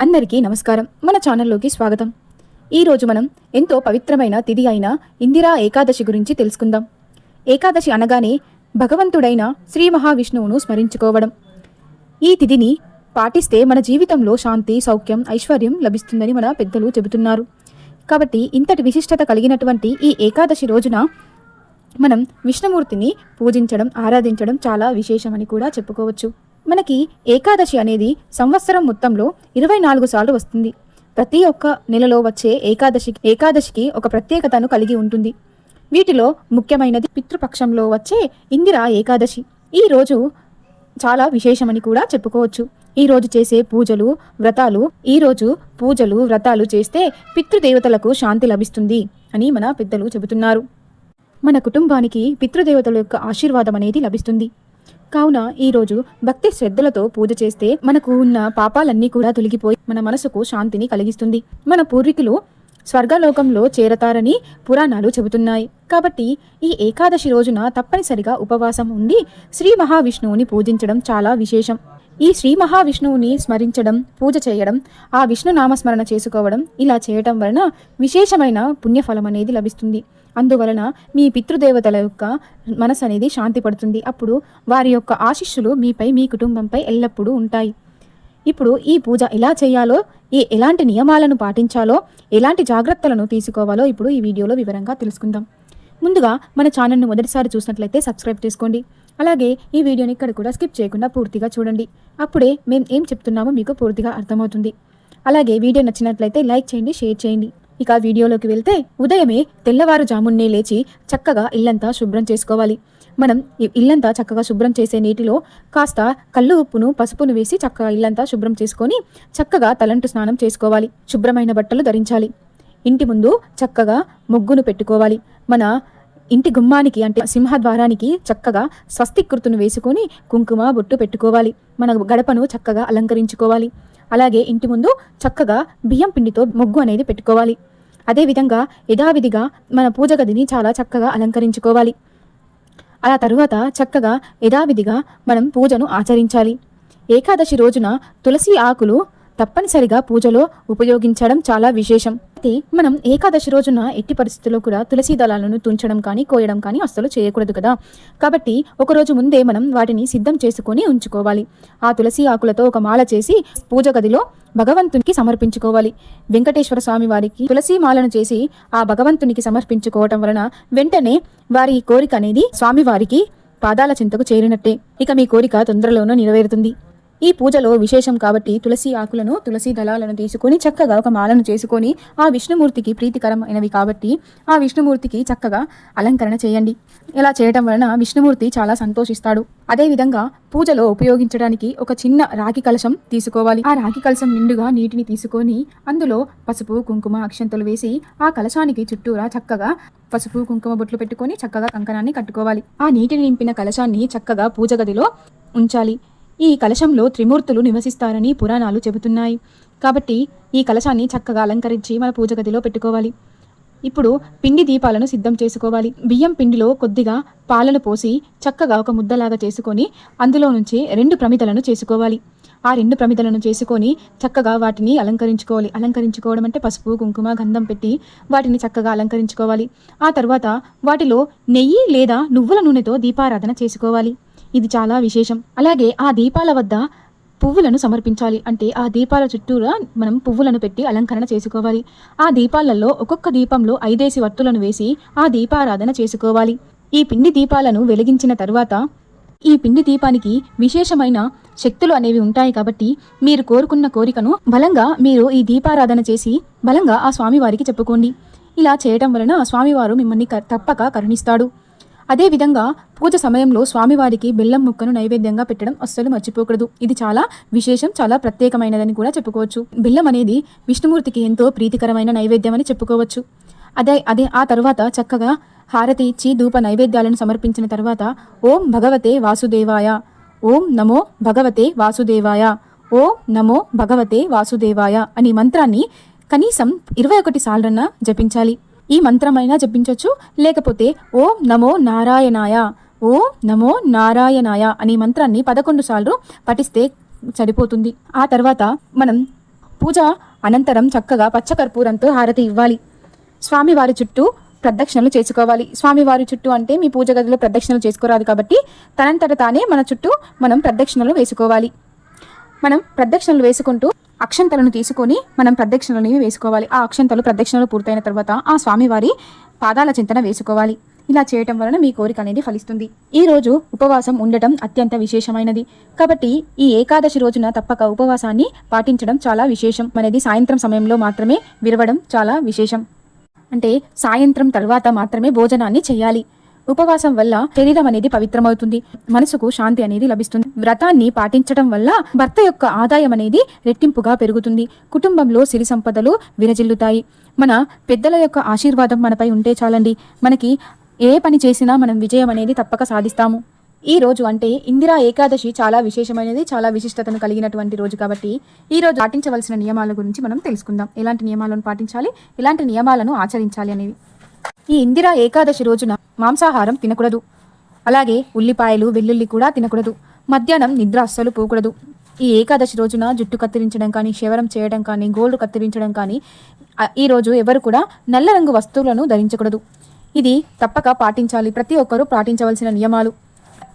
అందరికీ నమస్కారం. మన ఛానల్లోకి స్వాగతం. ఈరోజు మనం ఎంతో పవిత్రమైన తిథి అయిన ఇందిరా ఏకాదశి గురించి తెలుసుకుందాం. ఏకాదశి అనగానే భగవంతుడైన శ్రీ మహావిష్ణువును స్మరించుకోవడం. ఈ తిథిని పాటిస్తే మన జీవితంలో శాంతి సౌఖ్యం ఐశ్వర్యం లభిస్తుందని మన పెద్దలు చెబుతున్నారు. కాబట్టి ఇంతటి విశిష్టత కలిగినటువంటి ఈ ఏకాదశి రోజున మనం విష్ణుమూర్తిని పూజించడం ఆరాధించడం చాలా విశేషమని కూడా చెప్పుకోవచ్చు. మనకి ఏకాదశి అనేది సంవత్సరం మొత్తంలో ఇరవై నాలుగు సార్లు వస్తుంది. ప్రతి ఒక్క నెలలో వచ్చే ఏకాదశి ఏకాదశికి ఒక ప్రత్యేకతను కలిగి ఉంటుంది. వీటిలో ముఖ్యమైనది పితృపక్షంలో వచ్చే ఇందిరా ఏకాదశి. ఈ రోజు చాలా విశేషమని కూడా చెప్పుకోవచ్చు. ఈ రోజు చేసే పూజలు వ్రతాలు ఈ రోజు పూజలు వ్రతాలు చేస్తే పితృదేవతలకు శాంతి లభిస్తుంది అని మన పెద్దలు చెబుతున్నారు. మన కుటుంబానికి పితృదేవతల యొక్క ఆశీర్వాదం అనేది లభిస్తుంది. కావున ఈరోజు భక్తి శ్రద్ధలతో పూజ చేస్తే మనకు ఉన్న పాపాలన్నీ కూడా తొలగిపోయి మన మనసుకు శాంతిని కలిగిస్తుంది. మన పూర్వీకులు స్వర్గలోకంలో చేరతారని పురాణాలు చెబుతున్నాయి. కాబట్టి ఈ ఏకాదశి రోజున తప్పనిసరిగా ఉపవాసం ఉండి శ్రీ మహావిష్ణువుని పూజించడం చాలా విశేషం. ఈ శ్రీ మహావిష్ణువుని స్మరించడం పూజ చేయడం ఆ విష్ణు నామస్మరణ చేసుకోవడం ఇలా చేయటం వలన విశేషమైన పుణ్యఫలం అనేది లభిస్తుంది. అందువలన మీ పితృదేవతల యొక్క మనసు అనేది శాంతి పడుతుంది అప్పుడు వారి యొక్క ఆశీస్సులు మీపై మీ కుటుంబంపై ఎల్లప్పుడూ ఉంటాయి. ఇప్పుడు ఈ పూజ ఎలా చేయాలో ఈ ఎలాంటి నియమాలను పాటించాలో ఎలాంటి జాగ్రత్తలను తీసుకోవాలో ఇప్పుడు ఈ వీడియోలో వివరంగా తెలుసుకుందాం. ముందుగా మన ఛానల్ను మొదటిసారి చూసినట్లయితే సబ్స్క్రైబ్ చేసుకోండి. అలాగే ఈ వీడియోని ఇక్కడ కూడా స్కిప్ చేయకుండా పూర్తిగా చూడండి. అప్పుడే మేము ఏం చెప్తున్నామో మీకు పూర్తిగా అర్థమవుతుంది. అలాగే వీడియో నచ్చినట్లయితే లైక్ చేయండి షేర్ చేయండి. ఇక వీడియోలోకి వెళ్తే ఉదయమే తెల్లవారుజామున్నే లేచి చక్కగా ఇల్లంతా శుభ్రం చేసుకోవాలి. మనం ఇల్లంతా చక్కగా శుభ్రం చేసే నీటిలో కాస్త కళ్ళు ఉప్పును పసుపును వేసి చక్కగా ఇల్లంతా శుభ్రం చేసుకొని చక్కగా తలంటు స్నానం చేసుకోవాలి. శుభ్రమైన బట్టలు ధరించాలి. ఇంటి ముందు చక్కగా ముగ్గును పెట్టుకోవాలి. మన ఇంటి గుమ్మానికి అంటే సింహద్వారానికి చక్కగా స్వస్తికృతును వేసుకొని కుంకుమ బొట్టు పెట్టుకోవాలి. మన గడపను చక్కగా అలంకరించుకోవాలి. అలాగే ఇంటి ముందు చక్కగా బియ్యం పిండితో ముగ్గు అనేది పెట్టుకోవాలి. అదేవిధంగా యథావిధిగా మన పూజ గదిని చాలా చక్కగా అలంకరించుకోవాలి. అలా తరువాత చక్కగా యథావిధిగా మనం పూజను ఆచరించాలి. ఏకాదశి రోజున తులసి ఆకులు తప్పనిసరిగా పూజలో ఉపయోగించడం చాలా విశేషం. అయితే మనం ఏకాదశి రోజున ఎట్టి పరిస్థితుల్లో కూడా తులసి దళాలను తుంచడం కానీ కోయడం కానీ అస్సలు చేయకూడదు కదా. కాబట్టి ఒక రోజు ముందే మనం వాటిని సిద్ధం చేసుకొని ఉంచుకోవాలి. ఆ తులసి ఆకులతో ఒక మాల చేసి పూజ గదిలో భగవంతునికి సమర్పించుకోవాలి. వెంకటేశ్వర స్వామి వారికి తులసి మాలను చేసి ఆ భగవంతునికి సమర్పించుకోవటం వలన వెంటనే వారి కోరిక అనేది స్వామివారికి పాదాల చింతకు చేరినట్టే. ఇక మీ కోరిక తొందరలోనూ నెరవేరుతుంది. ఈ పూజలో విశేషం కాబట్టి తులసి ఆకులను తులసి దళాలను తీసుకొని చక్కగా ఒక మాలను చేసుకొని ఆ విష్ణుమూర్తికి ప్రీతికరమైనవి కాబట్టి ఆ విష్ణుమూర్తికి చక్కగా అలంకరణ చేయండి. ఇలా చేయటం వలన విష్ణుమూర్తి చాలా సంతోషిస్తాడు. అదేవిధంగా పూజలో ఉపయోగించడానికి ఒక చిన్న రాగి కలశం తీసుకోవాలి. ఆ రాగి కలశం నిండుగా నీటిని తీసుకొని అందులో పసుపు కుంకుమ అక్షంతలు వేసి ఆ కలశానికి చుట్టూరా చక్కగా పసుపు కుంకుమ బొట్లు పెట్టుకొని చక్కగా కంకణాన్ని కట్టుకోవాలి. ఆ నీటిని నింపిన కలశాన్ని చక్కగా పూజ గదిలో ఉంచాలి. ఈ కలశంలో త్రిమూర్తులు నివసిస్తారని పురాణాలు చెబుతున్నాయి. కాబట్టి ఈ కలశాన్ని చక్కగా అలంకరించి మన పూజ గదిలో పెట్టుకోవాలి. ఇప్పుడు పిండి దీపాలను సిద్ధం చేసుకోవాలి. బియ్యం పిండిలో కొద్దిగా పాలను పోసి చక్కగా ఒక ముద్దలాగా చేసుకొని అందులో నుంచి రెండు ప్రమిదలను చేసుకోవాలి. ఆ రెండు ప్రమిదలను చేసుకొని చక్కగా వాటిని అలంకరించుకోవాలి. అలంకరించుకోవడం అంటే పసుపు కుంకుమ గంధం పెట్టి వాటిని చక్కగా అలంకరించుకోవాలి. ఆ తర్వాత వాటిలో నెయ్యి లేదా నువ్వుల నూనెతో దీపారాధన చేసుకోవాలి. ఇది చాలా విశేషం. అలాగే ఆ దీపాల వద్ద పువ్వులను సమర్పించాలి. అంటే ఆ దీపాల చుట్టూరా మనం పువ్వులను పెట్టి అలంకరణ చేసుకోవాలి. ఆ దీపాలలో ఒక్కొక్క దీపంలో ఐదేసి వత్తులను వేసి ఆ దీపారాధన చేసుకోవాలి. ఈ పిండి దీపాలను వెలిగించిన తర్వాత ఈ పిండి దీపానికి విశేషమైన శక్తులు అనేవి ఉంటాయి కాబట్టి మీరు కోరుకున్న కోరికను బలంగా మీరు ఈ దీపారాధన చేసి బలంగా ఆ స్వామివారికి చెప్పుకోండి. ఇలా చేయటం వలన ఆ స్వామివారు మిమ్మల్ని క- తప్పక కరుణిస్తాడు. అదేవిధంగా పూజ సమయంలో స్వామివారికి బెల్లం ముక్కను నైవేద్యంగా పెట్టడం అస్సలు మర్చిపోకూడదు. ఇది చాలా విశేషం చాలా ప్రత్యేకమైనదని కూడా చెప్పుకోవచ్చు. బెల్లం అనేది విష్ణుమూర్తికి ఎంతో ప్రీతికరమైన నైవేద్యం అని చెప్పుకోవచ్చు. అదే అదే ఆ తర్వాత చక్కగా హారతి ఇచ్చి ధూప నైవేద్యాలను సమర్పించిన తర్వాత ఓం భగవతే వాసుదేవాయ ఓం నమో భగవతే వాసుదేవాయ ఓం నమో భగవతే వాసుదేవాయ అనే మంత్రాన్ని కనీసం ఇరవై ఒకటి సార్లన్నా జపించాలి. ఈ మంత్రమైనా జపించవచ్చు లేకపోతే ఓం నమో నారాయణాయ ఓం నమో నారాయణాయ అనే మంత్రాన్ని పదకొండు సార్లు పఠిస్తే సరిపోతుంది. ఆ తర్వాత మనం పూజ అనంతరం చక్కగా పచ్చకర్పూరంతో హారతి ఇవ్వాలి. స్వామివారి చుట్టూ ప్రదక్షిణలు చేసుకోవాలి. స్వామివారి చుట్టూ అంటే మీ పూజ గదిలో ప్రదక్షిణలు చేసుకోరాదు కాబట్టి తనంతట తానే మన చుట్టూ మనం ప్రదక్షిణలు వేసుకోవాలి. మనం ప్రదక్షిణలు వేసుకుంటూ అక్షంతలను తీసుకొని మనం ప్రదక్షిణలని వేసుకోవాలి. ఆ అక్షంతలు ప్రదక్షిణలు పూర్తయిన తర్వాత ఆ స్వామివారి పాదాల చింతన వేసుకోవాలి. ఇలా చేయటం వలన మీ కోరిక అనేది ఫలిస్తుంది. ఈ రోజు ఉపవాసం ఉండటం అత్యంత విశేషమైనది. కాబట్టి ఈ ఏకాదశి రోజున తప్పక ఉపవాసాన్ని పాటించడం చాలా విశేషం. అనేది సాయంత్రం సమయంలో మాత్రమే విరవడం చాలా విశేషం. అంటే సాయంత్రం తర్వాత మాత్రమే భోజనాన్ని చేయాలి. ఉపవాసం వల్ల శరీరం అనేది పవిత్రమవుతుంది. మనసుకు శాంతి అనేది లభిస్తుంది. వ్రతాన్ని పాటించడం వల్ల భర్త యొక్క ఆదాయం అనేది రెట్టింపుగా పెరుగుతుంది. కుటుంబంలో సిరి సంపదలు విరజిల్లుతాయి. మన పెద్దల యొక్క ఆశీర్వాదం మనపై ఉంటే చాలండి. మనకి ఏ పని చేసినా మనం విజయం అనేది తప్పక సాధిస్తాము. ఈ రోజు అంటే ఇందిరా ఏకాదశి చాలా విశేషమైనది చాలా విశిష్టతను కలిగినటువంటి రోజు కాబట్టి ఈ రోజు పాటించవలసిన నియమాల గురించి మనం తెలుసుకుందాం. ఎలాంటి నియమాలను పాటించాలి? ఎలాంటి నియమాలను ఆచరించాలి అనేవి? ఈ ఇందిరా ఏకాదశి రోజున మాంసాహారం తినకూడదు. అలాగే ఉల్లిపాయలు వెల్లుల్లి కూడా తినకూడదు. మధ్యాహ్నం నిద్ర అస్సలు పోకూడదు. ఈ ఏకాదశి రోజున జుట్టు కత్తిరించడం కానీ శవరం చేయడం కానీ గోల్డ్ కత్తిరించడం కానీ ఈరోజు ఈ రోజు ఎవరు కూడా నల్ల రంగు వస్తువులను ధరించకూడదు. ఇది తప్పక పాటించాలి. ప్రతి ఒక్కరూ పాటించవలసిన నియమాలు.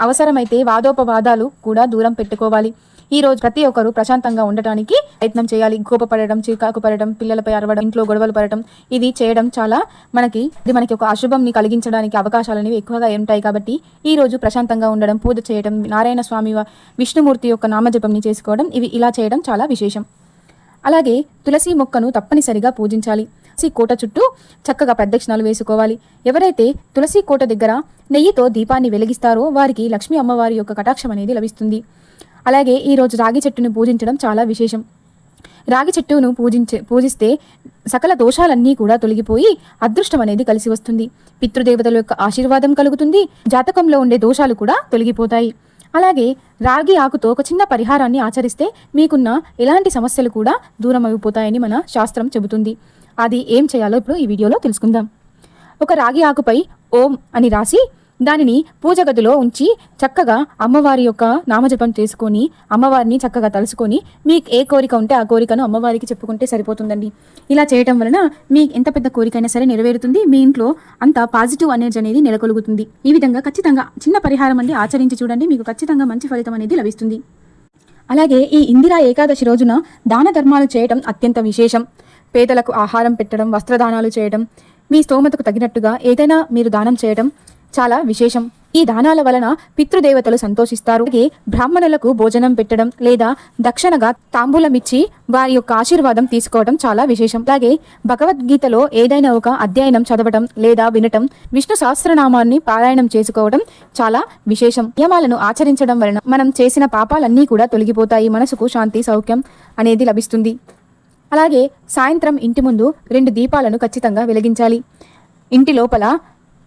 అవసరమైతే వాదోపవాదాలు కూడా దూరం పెట్టుకోవాలి. ఈ రోజు ప్రతి ఒక్కరూ ప్రశాంతంగా ఉండటానికి ప్రయత్నం చేయాలి. కోపపడడం చికాకు పడడం పిల్లలపై అరవడం ఇంట్లో గొడవలు పడటం ఇది చేయడం చాలా మనకి ఇది మనకి ఒక అశుభంని కలిగించడానికి అవకాశాలు అనేవి ఎక్కువగా ఉంటాయి కాబట్టి ఈ రోజు ప్రశాంతంగా ఉండడం పూజ చేయడం నారాయణ స్వామి విష్ణుమూర్తి యొక్క నామజపంని చేసుకోవడం ఇవి ఇలా చేయడం చాలా విశేషం. అలాగే తులసి మొక్కను తప్పనిసరిగా పూజించాలి. తులసి కోట చుట్టూ చక్కగా ప్రదక్షిణాలు వేసుకోవాలి. ఎవరైతే తులసి కోట దగ్గర నెయ్యితో దీపాన్ని వెలిగిస్తారో వారికి లక్ష్మీ అమ్మవారి యొక్క కటాక్షం అనేది లభిస్తుంది. అలాగే ఈరోజు రాగి చెట్టును పూజించడం చాలా విశేషం. రాగి చెట్టును పూజించే పూజిస్తే సకల దోషాలన్నీ కూడా తొలగిపోయి అదృష్టం అనేది కలిసి వస్తుంది. పితృదేవతల యొక్క ఆశీర్వాదం కలుగుతుంది. జాతకంలో ఉండే దోషాలు కూడా తొలగిపోతాయి. అలాగే రాగి ఆకుతో ఒక చిన్న పరిహారాన్ని ఆచరిస్తే మీకున్న ఎలాంటి సమస్యలు కూడా దూరం అయిపోతాయని మన శాస్త్రం చెబుతుంది. అది ఏం చేయాలో ఇప్పుడు ఈ వీడియోలో తెలుసుకుందాం. ఒక రాగి ఆకుపై ఓం అని రాసి దానిని పూజ గదిలో ఉంచి చక్కగా అమ్మవారి యొక్క నామజపం చేసుకొని అమ్మవారిని చక్కగా తలుసుకొని మీకు ఏ కోరిక ఉంటే ఆ కోరికను అమ్మవారికి చెప్పుకుంటే సరిపోతుందండి. ఇలా చేయటం వలన మీ ఎంత పెద్ద కోరికైనా సరే నెరవేరుతుంది. మీ ఇంట్లో అంత పాజిటివ్ ఎనర్జీ అనేది నెలకొలుగుతుంది. ఈ విధంగా ఖచ్చితంగా చిన్న పరిహారం అండి ఆచరించి చూడండి. మీకు ఖచ్చితంగా మంచి ఫలితం అనేది లభిస్తుంది. అలాగే ఈ ఇందిరా ఏకాదశి రోజున దాన ధర్మాలు చేయటం అత్యంత విశేషం. పేదలకు ఆహారం పెట్టడం వస్త్రదానాలు చేయడం మీ స్తోమతకు తగినట్టుగా ఏదైనా మీరు దానం చేయడం చాలా విశేషం. ఈ దానాల వలన పితృదేవతలు సంతోషిస్తారు. అలాగే బ్రాహ్మణులకు భోజనం పెట్టడం లేదా దక్షిణగా తాంబూలమిచ్చి వారి యొక్క ఆశీర్వాదం తీసుకోవడం చాలా విశేషం. అలాగే భగవద్గీతలో ఏదైనా ఒక అధ్యయనం చదవడం లేదా వినటం విష్ణు సహస్రనామాన్ని పారాయణం చేసుకోవడం చాలా విశేషం. నియమాలను ఆచరించడం వలన మనం చేసిన పాపాలన్నీ కూడా తొలగిపోతాయి. మనసుకు శాంతి సౌఖ్యం అనేది లభిస్తుంది. అలాగే సాయంత్రం ఇంటి ముందు రెండు దీపాలను ఖచ్చితంగా వెలిగించాలి. ఇంటి లోపల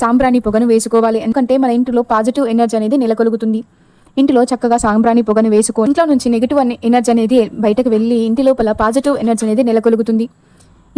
సాంబ్రాణి పొగను వేసుకోవాలి. ఎందుకంటే మన ఇంటిలో పాజిటివ్ ఎనర్జీ అనేది నెలకొలుగుతుంది. ఇంటిలో చక్కగా సాంబ్రాణి పొగను వేసుకో ఇంట్లో నుంచి నెగిటివ్ ఎనర్జీ అనేది బయటకు వెళ్ళి ఇంటి లోపల పాజిటివ్ ఎనర్జీ అనేది నెలకొలుగుతుంది.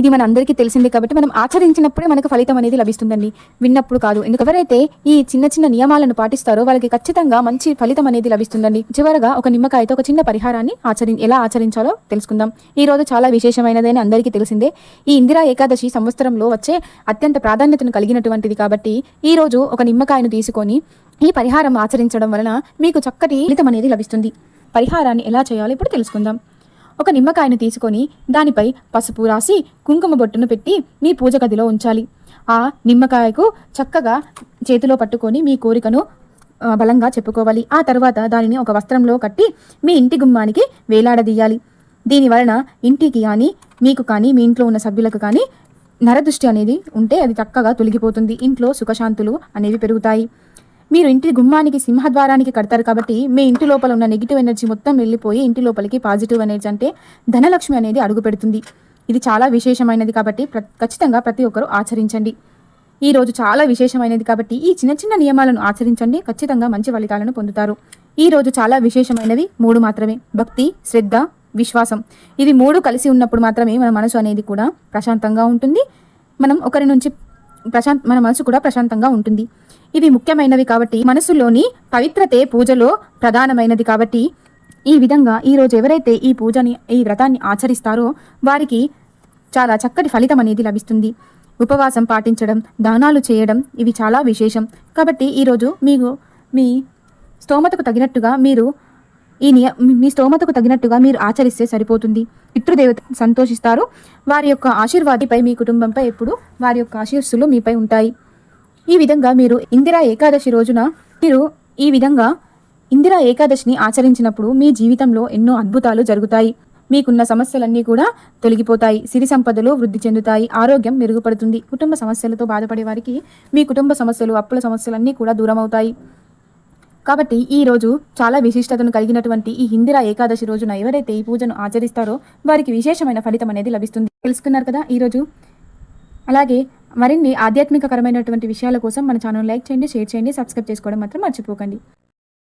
ఇది మన అందరికీ తెలిసిందే కాబట్టి మనం ఆచరించినప్పుడే మనకు ఫలితం అనేది లభిస్తుందండి. విన్నప్పుడు కాదు. ఎందుకు ఎవరైతే ఈ చిన్న చిన్న నియమాలను పాటిస్తారో వాళ్ళకి ఖచ్చితంగా మంచి ఫలితం అనేది లభిస్తుందండి. చివరగా ఒక నిమ్మకాయతో ఒక చిన్న పరిహారాన్ని ఆచరి ఎలా ఆచరించాలో తెలుసుకుందాం. ఈ రోజు చాలా విశేషమైనదని అందరికీ తెలిసిందే. ఈ ఇందిరా ఏకాదశి సంవత్సరంలో వచ్చే అత్యంత ప్రాధాన్యతను కలిగినటువంటిది కాబట్టి ఈ రోజు ఒక నిమ్మకాయను తీసుకొని ఈ పరిహారం ఆచరించడం వలన మీకు చక్కటి ఫలితం అనేది లభిస్తుంది. పరిహారాన్ని ఎలా చేయాలో ఇప్పుడు తెలుసుకుందాం. ఒక నిమ్మకాయను తీసుకొని దానిపై పసుపు రాసి కుంకుమ బొట్టును పెట్టి మీ పూజ గదిలో ఉంచాలి. ఆ నిమ్మకాయకు చక్కగా చేతిలో పట్టుకొని మీ కోరికను బలంగా చెప్పుకోవాలి. ఆ తర్వాత దానిని ఒక వస్త్రంలో కట్టి మీ ఇంటి గుమ్మానికి వేలాడదీయాలి. దీని వలన ఇంటికి కానీ మీకు కానీ మీ ఇంట్లో ఉన్న సభ్యులకు కానీ నరదృష్టి అనేది ఉంటే అది చక్కగా తొలగిపోతుంది. ఇంట్లో సుఖశాంతులు అనేవి పెరుగుతాయి. మీరు ఇంటి గుమ్మానికి సింహద్వారానికి కడతారు కాబట్టి మీ ఇంటి లోపల ఉన్న నెగిటివ్ ఎనర్జీ మొత్తం వెళ్ళిపోయి ఇంటి లోపలికి పాజిటివ్ ఎనర్జీ అంటే ధనలక్ష్మి అనేది అడుగు పెడుతుంది. ఇది చాలా విశేషమైనది కాబట్టి ప్ర ఖచ్చితంగా ప్రతి ఒక్కరూ ఆచరించండి. ఈ రోజు చాలా విశేషమైనది కాబట్టి ఈ చిన్న చిన్న నియమాలను ఆచరించండి. ఖచ్చితంగా మంచి ఫలితాలను పొందుతారు. ఈ రోజు చాలా విశేషమైనవి మూడు మాత్రమే. భక్తి శ్రద్ధ విశ్వాసం. ఇవి మూడు కలిసి ఉన్నప్పుడు మాత్రమే మన మనసు అనేది కూడా ప్రశాంతంగా ఉంటుంది. మనం ఒకరి నుంచి ప్రశాంత్ మన మనసు కూడా ప్రశాంతంగా ఉంటుంది. ఇవి ముఖ్యమైనవి కాబట్టి మనసులోని పవిత్రతే పూజలో ప్రధానమైనది కాబట్టి ఈ విధంగా ఈ రోజు ఎవరైతే ఈ పూజని ఈ వ్రతాన్ని ఆచరిస్తారో వారికి చాలా చక్కటి ఫలితం అనేది లభిస్తుంది. ఉపవాసం పాటించడం దానాలు చేయడం ఇవి చాలా విశేషం. కాబట్టి ఈరోజు మీకు మీ స్తోమతకు తగినట్టుగా మీరు ఈ నియ మీ స్తోమతకు తగినట్టుగా మీరు ఆచరిస్తే సరిపోతుంది. పితృదేవత సంతోషిస్తారు. వారి యొక్క ఆశీర్వాదిపై మీ కుటుంబంపై ఎప్పుడు వారి యొక్క ఆశీస్సులు మీపై ఉంటాయి. ఈ విధంగా మీరు ఇందిరా ఏకాదశి రోజున మీరు ఈ విధంగా ఇందిరా ఏకాదశిని ఆచరించినప్పుడు మీ జీవితంలో ఎన్నో అద్భుతాలు జరుగుతాయి. మీకున్న సమస్యలన్నీ కూడా తొలగిపోతాయి. సిరి సంపదలు వృద్ధి చెందుతాయి. ఆరోగ్యం మెరుగుపడుతుంది. కుటుంబ సమస్యలతో బాధపడే వారికి మీ కుటుంబ సమస్యలు అప్పుల సమస్యలన్నీ కూడా దూరం అవుతాయి కాబట్టి ఈ రోజు చాలా విశిష్టతను కలిగినటువంటి ఈ ఇందిరా ఏకాదశి రోజున ఎవరైతే ఈ పూజను ఆచరిస్తారో వారికి విశేషమైన ఫలితం అనేది లభిస్తుంది. తెలుసుకున్నారు కదా? ఈరోజు అలాగే మరిన్ని ఆధ్యాత్మికకరమైనటువంటి విషయాల కోసం మన ఛానల్ లైక్ చేయండి షేర్ చేయండి సబ్స్క్రైబ్ చేసుకోవడం మాత్రం మర్చిపోకండి.